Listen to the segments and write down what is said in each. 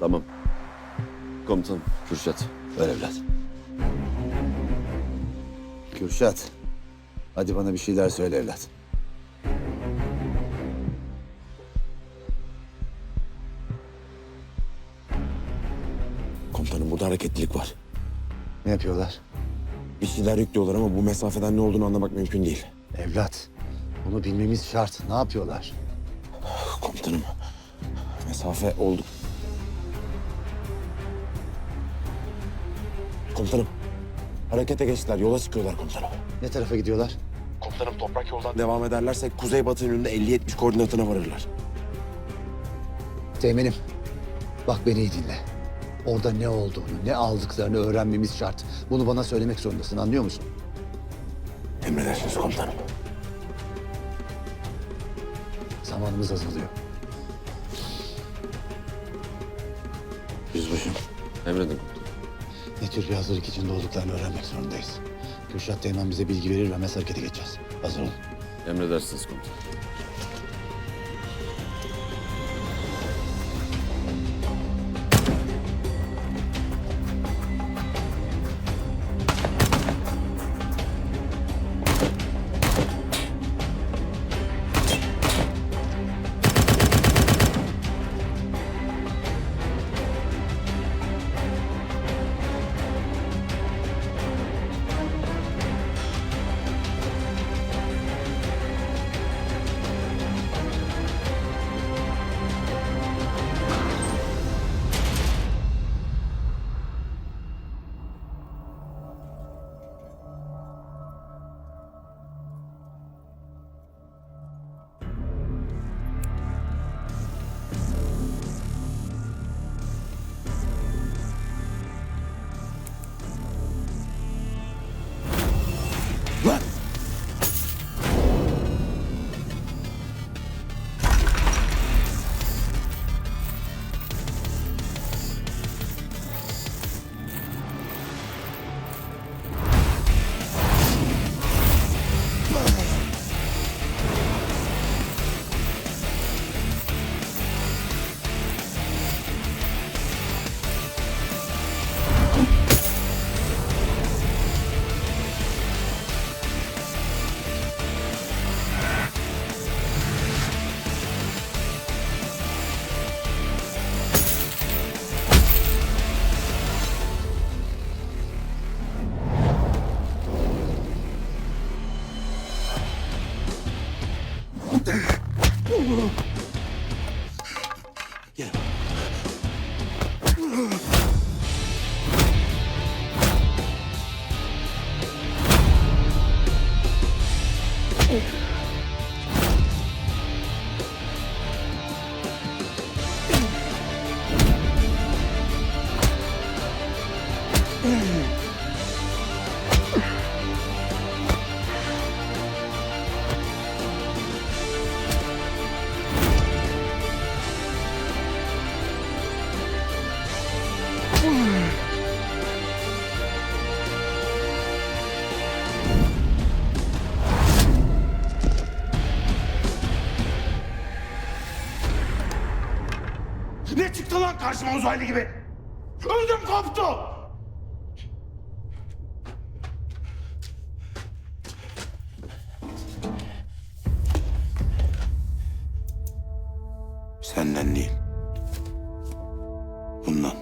Tamam. Komutanım, Kürşat. Ver evlat. Kürşat. Hadi bana bir şeyler söyle evlat. Komutanım burada hareketlilik var. Ne yapıyorlar? Bir şeyler yüklüyorlar ama bu mesafeden ne olduğunu anlamak mümkün değil. Evlat. Bunu bilmemiz şart. Ne yapıyorlar? Komutanım, mesafe oldu. Komutanım, harekete geçtiler, yola çıkıyorlar komutanım. Ne tarafa gidiyorlar? Komutanım toprak yoldan devam ederlerse kuzeybatı yönünde 50-70 koordinatına varırlar. Teğmenim. Bak beni iyi dinle. Orada ne olduğunu, ne aldıklarını öğrenmemiz şart. Bunu bana söylemek zorundasın. Anlıyor musun? Emredersiniz komutanım. Zamanımız azalıyor. Yüzbaşım. Emredin komutanım. Ne tür bir hazırlık içinde olduklarını öğrenmek zorundayız. Kürşat Teğmen bize bilgi verir vermez harekete geçeceğiz. Hazır olun. Emredersiniz komutanım. Karşıma uzaylı gibi? Öldüm koptu. Senden değil. Bundan.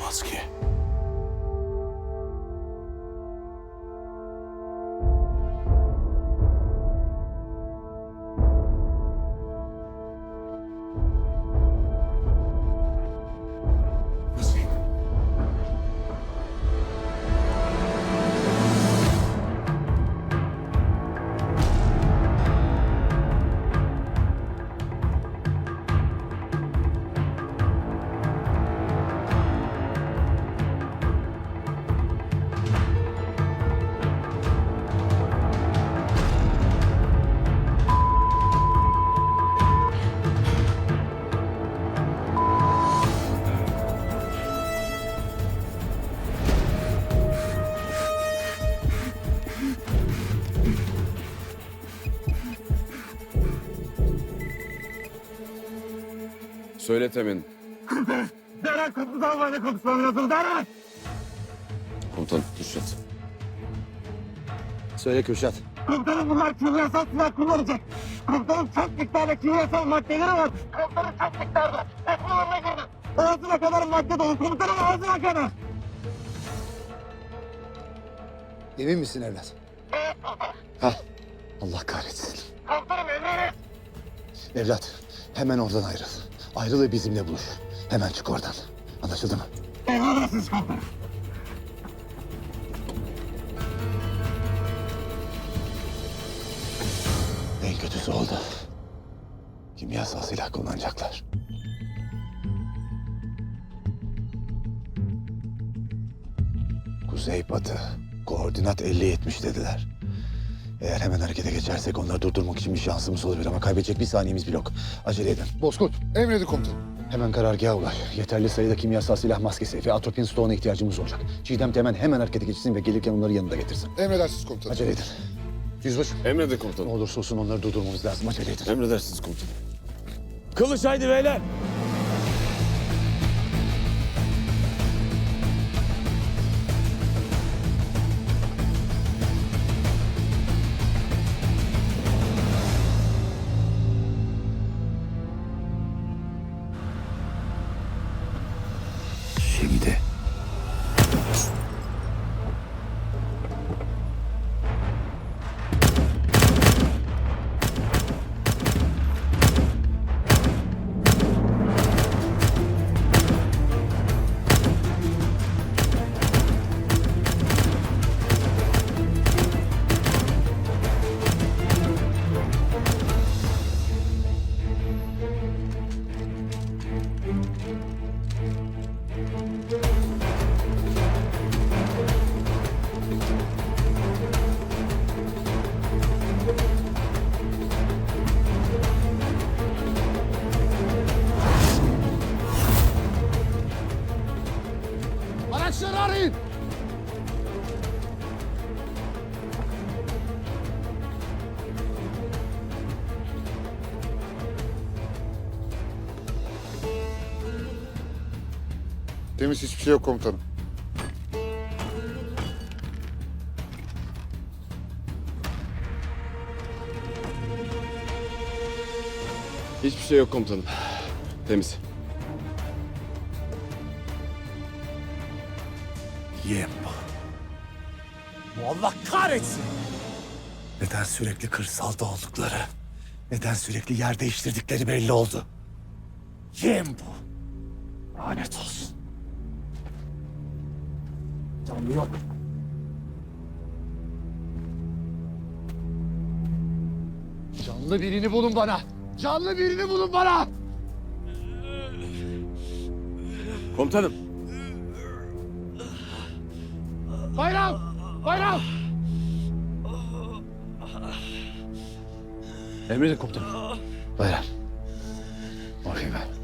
Maske. Söyle Temin. Derhal kapıda havayla konuşmam lazım. Derhal. Komutanım Kürşat. Söyle Kürşat. Komutanım bunlar kimyasal silah kullanacak. Komutanım çok miktarda kimyasal maddeleri var. Komutanım çok miktarda. Ekmeğine girdi. Ağzına kadar madde dolu. Komutanım ağzına kadar. Emin misin evlat? Hah. Allah kahretsin. Komutanım emriniz. Evlat hemen oradan ayrıl. Ayrıl ve bizimle buluş. Hemen çık oradan. Anlaşıldı mı? Emredersiniz komutanım. En kötüsü oldu. Kimyasal silah kullanacaklar. Kuzey batı. Koordinat 50-70 dediler. Eğer hemen harekete geçersek onları durdurmak için bir şansımız olabilir ama kaybedecek bir saniyemiz bile yok. Acele edin. Bozkurt, emredin komutanım. Hemen karargaha ulaş. Yeterli sayıda kimyasal silah maskesi ve atropin stoğuna ihtiyacımız olacak. Çiğdem Temen hemen harekete geçsin ve gelirken onları yanında getirsin. Emredersiniz komutanım. Acele edin. Yüzbaşım. Emredin Ne komutanım. olursa olsun onları durdurmamız lazım. Acele edin. Emredersiniz komutanım. Kılıç haydi beyler. Temiz hiçbir şey yok komutanım. Hiçbir şey yok komutanım. Temiz. Yem bu. Allah kahretsin. Neden sürekli kırsalda oldukları, neden sürekli yer değiştirdikleri belli oldu. Yem bu. Lanet olsun. Yok. Canlı birini bulun bana. Canlı birini bulun bana. Komutanım. Bayram! Bayram! Emredin komutanım. Bayram. Morfin ver.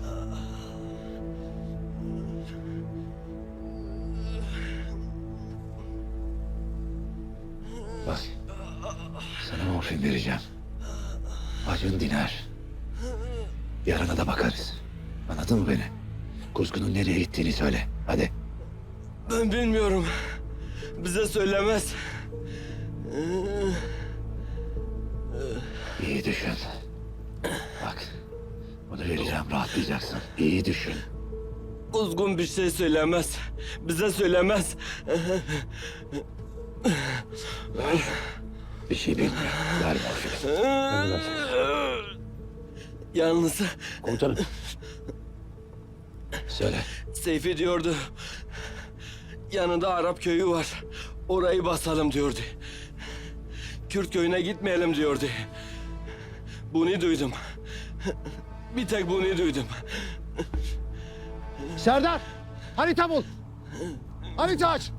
Morfin vereceğim. Acın diner. Yarına da bakarız. Anladın mı beni? Kuzgunun nereye gittiğini söyle. Hadi. Ben bilmiyorum. Bize söylemez. İyi düşün. Bak. Bunu vereceğim rahatlayacaksın. İyi düşün. Uzgun bir şey söylemez. Bize söylemez. Bir şey bilmiyor. Ver morfini. Yalnız Komutanım. Söyle. Seyfi diyordu. Yanında Arap köyü var. Orayı basalım diyordu. Kürt köyüne gitmeyelim diyordu. Bunu duydum. Bir tek bunu duydum. Serdar! Harita bul! Harita aç!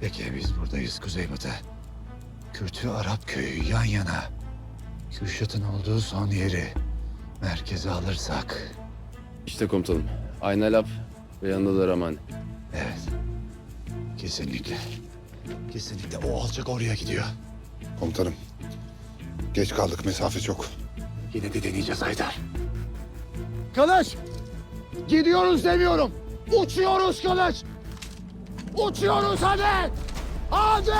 Peki biz buradayız Kuzeybatı. Kürtü Arap köyü yan yana. Kürşat'ın olduğu son yeri merkeze alırsak... İşte komutanım. Aynalap ve yanında da Ramani. Evet. Kesinlikle. Kesinlikle o alçak oraya gidiyor. Komutanım, Geç kaldık mesafe çok. Yine de deneyeceğiz Haydar. Kılıç! Gidiyoruz demiyorum. Uçuyoruz Kılıç! Uçuyoruz hadi! Hadi!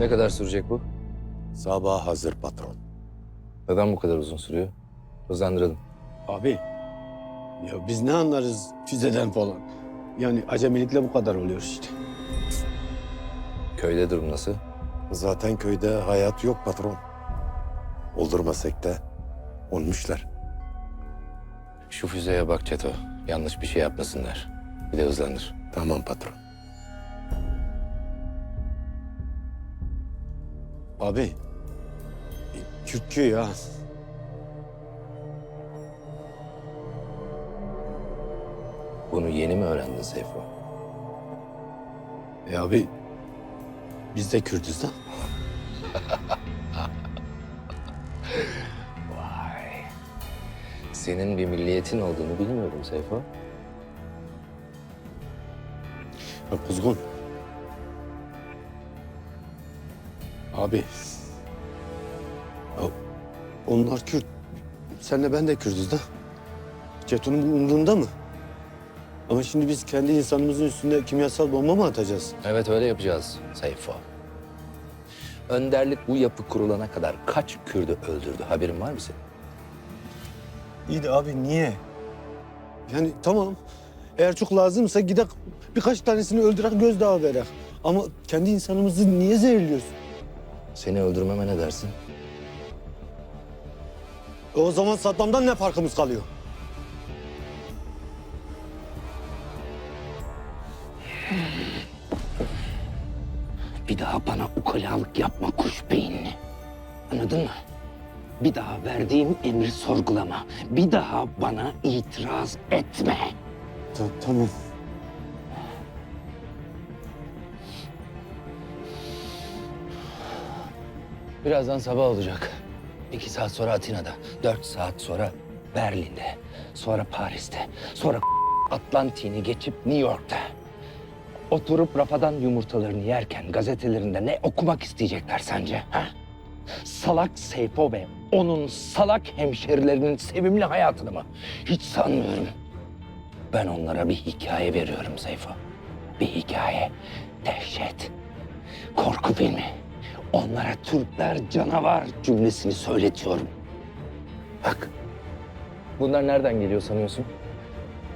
Ne kadar sürecek bu? Sabah hazır patron. Neden bu kadar uzun sürüyor? Hızlandıralım. Abi, ya biz ne anlarız füzeden falan? Yani acemilikle bu kadar oluyor işte. Köyde durum nasıl? Zaten köyde hayat yok patron. Oldurmasak da olmuşlar. Şu füzeye bak Çeto. Yanlış bir şey yapmasınlar. Bir de hızlandır. Tamam patron. Abi, Kürt köyü ha. Bunu yeni mi öğrendin Seyfo? E abi, biz de Kürtüz da. Vay. Senin bir milliyetin olduğunu bilmiyordum Seyfo. Ya kuzgun. Abi. Ya onlar Kürt. Senle ben de Kürtüz da. Cetun'un bu umrunda mı? Ama şimdi biz kendi insanımızın üstünde kimyasal bomba mı atacağız? Evet öyle yapacağız Seyfo. Önderlik bu yapı kurulana kadar kaç Kürdü öldürdü haberin var mı senin? İyi de abi niye? Yani tamam. Eğer çok lazımsa gidek birkaç tanesini öldürek gözdağı verek. Ama kendi insanımızı niye zehirliyorsun? Seni öldürmeme ne dersin? E o zaman Saddam'dan ne farkımız kalıyor? Bana ukalalık yapma kuş beyinli. Anladın mı? Bir daha verdiğim emri sorgulama. Bir daha bana itiraz etme. Ta- tamam. Birazdan sabah olacak. İki saat sonra Atina'da, dört saat sonra Berlin'de, sonra Paris'te, sonra Atlantik'i geçip New York'ta. Oturup rafadan yumurtalarını yerken gazetelerinde ne okumak isteyecekler sence? Ha? Salak Seyfo ve onun salak hemşerilerinin sevimli hayatını mı? Hiç sanmıyorum. Ben onlara bir hikaye veriyorum Seyfo. Bir hikaye. Dehşet. Korku filmi. Onlara Türkler canavar cümlesini söyletiyorum. Bak. Bunlar nereden geliyor sanıyorsun?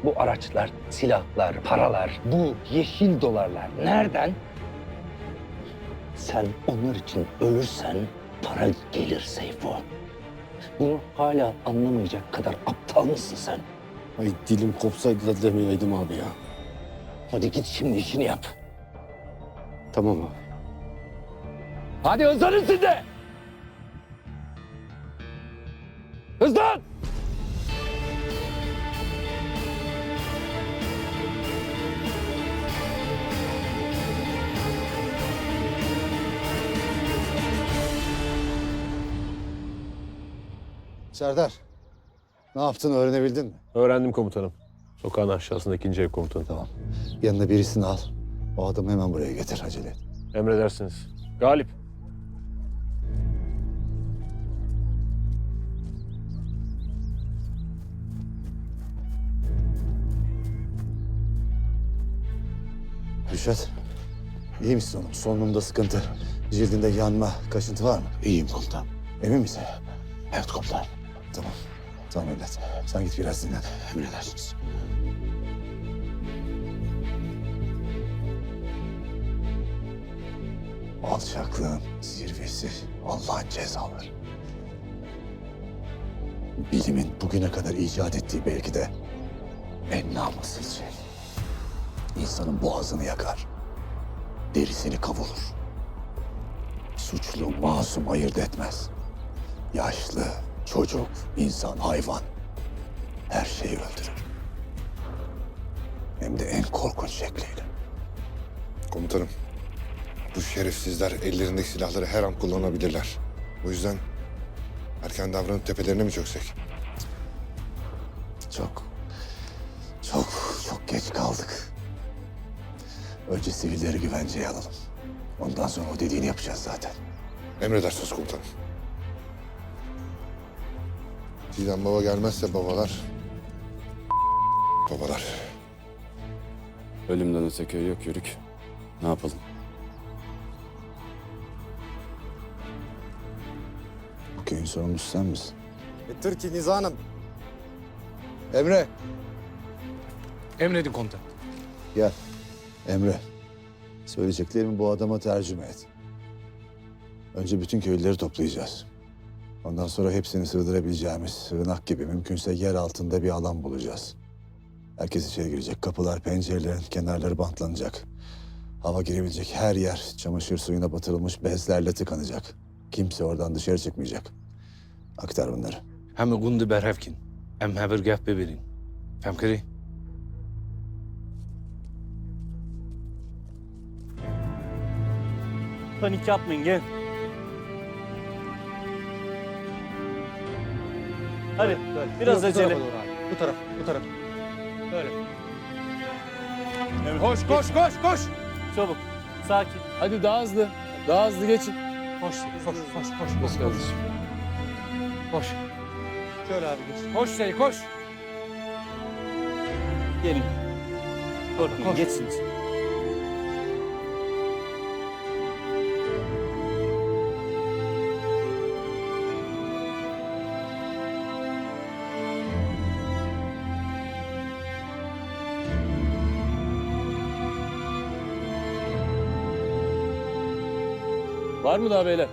Bu araçlar, silahlar, paralar, bu yeşil dolarlar nereden? Sen onlar için ölürsen para gelir Seyfo. Bunu hala anlamayacak kadar aptal mısın sen? Ay dilim kopsaydı da demeyeydim abi ya. Hadi git şimdi işini yap. Tamam abi. Hadi hızlanın siz de! Serdar, ne yaptın öğrenebildin mi? Öğrendim komutanım. Sokağın aşağısında ikinci ev komutanı. Tamam. Yanına birisini al. O adamı hemen buraya getir acele et. Emredersiniz. Galip. Rüşet, iyi misin oğlum? Solunumda sıkıntı. Cildinde yanma, kaşıntı var mı? İyiyim komutan. Emin misin? Evet komutan. Tamam. Tamam evlat. Sen git biraz dinlen. Emredersiniz. Alçaklığın zirvesi Allah'ın cezaları. Bilimin bugüne kadar icat ettiği belki de en namussuz şey. İnsanın boğazını yakar. Derisini kavurur. Suçlu, masum ayırt etmez. Yaşlı, çocuk, insan, hayvan. Her şeyi öldürür. Hem de en korkunç şekliyle. Komutanım. Bu şerefsizler ellerindeki silahları her an kullanabilirler. O yüzden erken davranıp tepelerine mi çöksek? Çok, çok Geç kaldık. Önce sivilleri güvenceye alalım. Ondan sonra o dediğini yapacağız zaten. Emredersiniz komutanım. Çiğdem baba gelmezse babalar... Babalar. Ölümden öte köy yok yörük. Ne yapalım? Bu köyün sorumlusu sen misin? Türkiye Nizanım. Emre. Emredin komutan. Gel. Emre. Söyleyeceklerimi bu adama tercüme et. Önce bütün köylüleri toplayacağız. Ondan sonra hepsini sığdırabileceğimiz sığınak gibi mümkünse yer altında bir alan bulacağız. Herkes içeri girecek. Kapılar, pencerelerin kenarları bantlanacak. Hava girebilecek her yer çamaşır suyuna batırılmış bezlerle tıkanacak. Kimse oradan dışarı çıkmayacak. Aktar bunları. Hem gundu berhevkin. Hem heber gef beberin. Femkiri. Panik yapmayın gel. Hadi biraz acele. Bu taraf, bu taraf. Böyle. Koş, koş, koş, koş. Çabuk. Sakin. Hadi daha hızlı. Daha hızlı geçin. Koş, koş, koş, koş, koş, koş. Koş. Şöyle abi geç. Koş şey, koş. Gelin. Korkmayın geçin. Var mı daha beyler?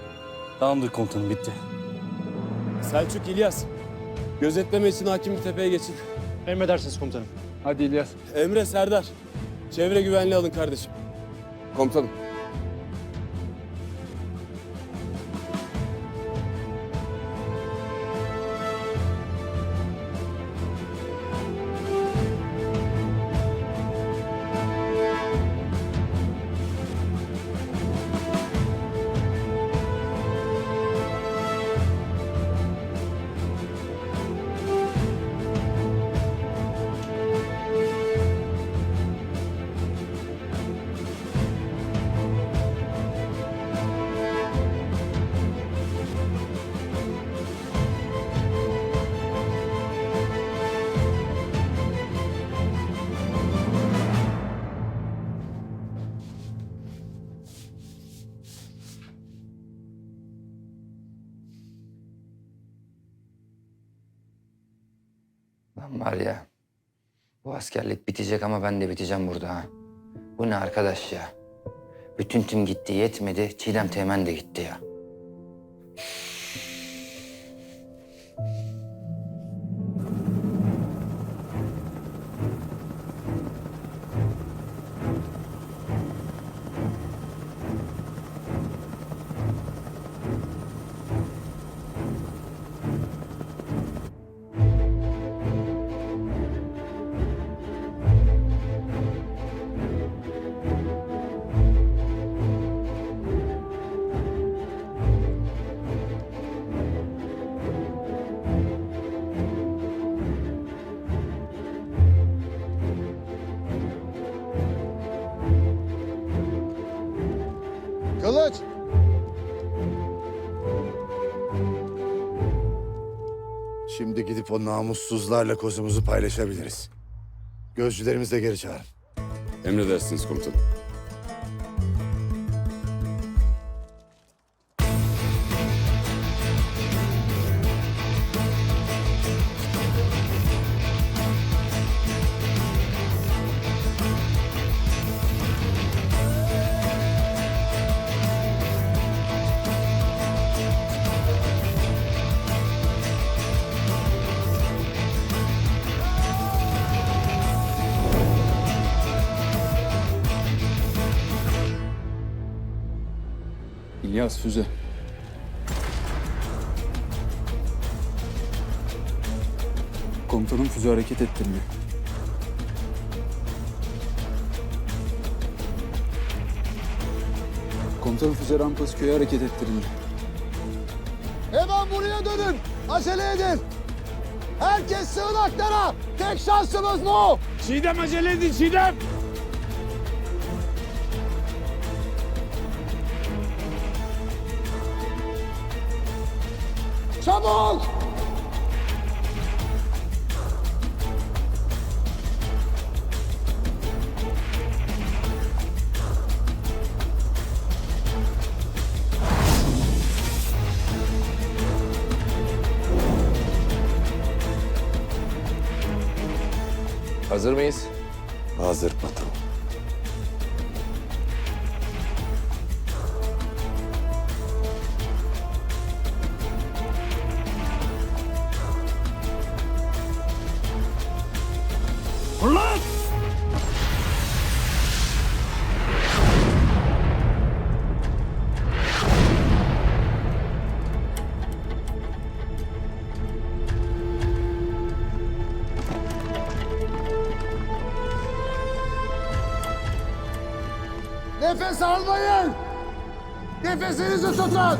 Tamamdır komutanım bitti. Selçuk İlyas. Gözetleme için hakim tepeye geçin. Emredersiniz komutanım. Hadi İlyas. Emre Serdar. Çevre güvenliği alın kardeşim. Komutanım. Var ya. Bu askerlik bitecek ama ben de biteceğim burada ha. Bu ne arkadaş ya? Bütün tim gitti yetmedi. Çiğdem Teğmen de gitti ya. Kılıç! Şimdi gidip o namussuzlarla kozumuzu paylaşabiliriz. Gözcülerimizi de geri çağırın. Emredersiniz komutanım. İlyas füze. Komutanım füze hareket ettirmiyor. Komutanım füze rampası köye hareket ettirildi. Hemen buraya dönün. Acele edin. Herkes sığınaklara. Tek şansımız bu. Çiğdem acele edin Çiğdem. Çabuk! Hazır mıyız? Hazır patron. Nefes almayın! Nefesinizi tutun!